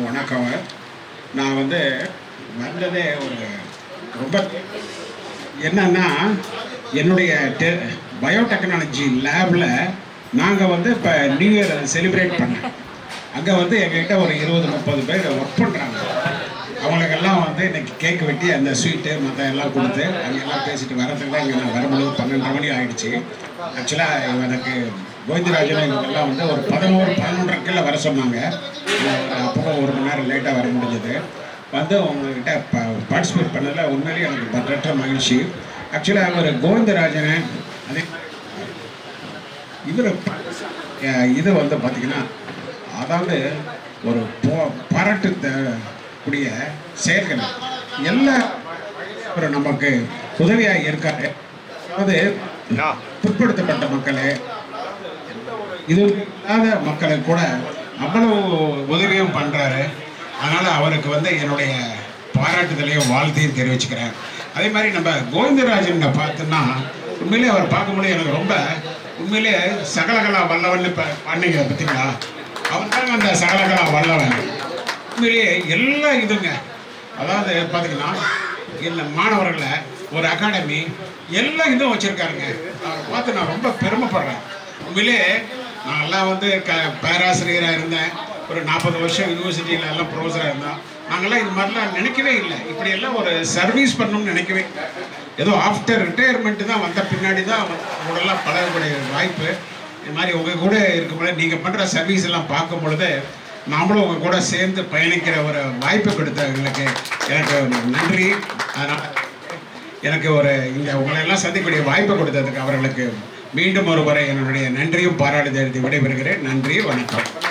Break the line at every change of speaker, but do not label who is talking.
எல்லாருக்கும் வணக்கம். நான் வந்து வந்ததே ஒரு ரொம்ப என்னன்னா என்னுடைய டெ பயோடெக்னாலஜி லேபில் நாங்கள் வந்து இப்போ நியூ இயர் செலிப்ரேட் பண்ணேன் அங்கே வந்து எங்ககிட்ட ஒரு இருபது முப்பது பேர் ஒர்க் பண்ணுறாங்க அவங்களுக்கெல்லாம் வந்து இன்னைக்கு கேக் வெட்டி அந்த ஸ்வீட்டு மற்ற எல்லாம் கொடுத்து அங்கே எல்லாம் பேசிட்டு வரதுக்குலாம் இங்கே நான் வரும்பொழுது பன்னெண்டு மணி ஆகிடுச்சு ஆக்சுவலாக எனக்கு கோவிந்தராஜன் இவங்கெல்லாம் வந்து ஒரு பதினோரு பதினொன்றரைக்குள்ள வர சொன்னாங்க. அப்போ ஒரு மணி நேரம் லேட்டாக வர முடிஞ்சது. வந்து உங்ககிட்ட பார்ட்டிசிபேட் பண்ணதில் உண்மையிலேயே எனக்கு பற்றற்ற மகிழ்ச்சி. ஆக்சுவலாக அவர் கோவிந்தராஜனை அதே இவர் இது வந்து பார்த்தீங்கன்னா அதாவது ஒரு போ பாராட்டு கூடிய செயல்கள். எல்லா ஒரு நமக்கு உதவியாக இருக்காரு. அதாவது பிற்படுத்தப்பட்ட மக்களே இது இல்லாத மக்களை கூட அவ்வளவு உதவியும் பண்ணுறாரு அதனால் அவருக்கு வந்து என்னுடைய பாராட்டுதலையும் வாழ்த்தையும் தெரிவிச்சுக்கிறேன். அதே மாதிரி நம்ம கோவிந்தராஜன் பார்த்தோன்னா உண்மையிலே அவர் பார்க்கும்போது எனக்கு ரொம்ப உண்மையிலே சகலகலா வல்லவன் இப்போ பண்ணீங்க பார்த்தீங்களா? அவர் தாங்க அந்த சகலகலா வல்லவன். உண்மையிலேயே எல்லா இதுங்க அதாவது பார்த்தீங்கன்னா இந்த மாணவர்களை ஒரு அகாடமி எல்லா இதுவும் வச்சுருக்காருங்க. அவரை பார்த்து நான் ரொம்ப பெருமைப்படுறேன். உண்மையிலே நான்லாம் வந்து க பேராசிரியராக இருந்தேன். ஒரு நாற்பது வருஷம் யூனிவர்சிட்டியில் எல்லாம் ப்ரொஃபஸராக இருந்தோம் நாங்கள்லாம் இது மாதிரிலாம் நினைக்கவே இல்லை. இப்படியெல்லாம் ஒரு சர்வீஸ் பண்ணணும்னு நினைக்கவே ஏதோ ஆஃப்டர் ரிட்டையர்மெண்ட்டு தான் வந்த பின்னாடி தான் உங்களெல்லாம் பழகக்கூடிய வாய்ப்பு. இது மாதிரி உங்கள் கூட இருக்கும்போது நீங்கள் பண்ணுற சர்வீஸ் எல்லாம் பார்க்கும் பொழுது நாமளும் உங்கள் கூட சேர்ந்து பயணிக்கிற ஒரு வாய்ப்பு கொடுத்த எங்களுக்கு. எனக்கு நன்றி. அதனால் எனக்கு ஒரு இங்கே உங்களை எல்லாம் சந்திக்கக்கூடிய வாய்ப்பு கொடுத்ததுக்கு அவர்களுக்கு மீண்டும் ஒரு என்னுடைய நன்றியும் பாராட்டு தெரிவித்து விடைபெறுகிறேன். நன்றி வணக்கம்.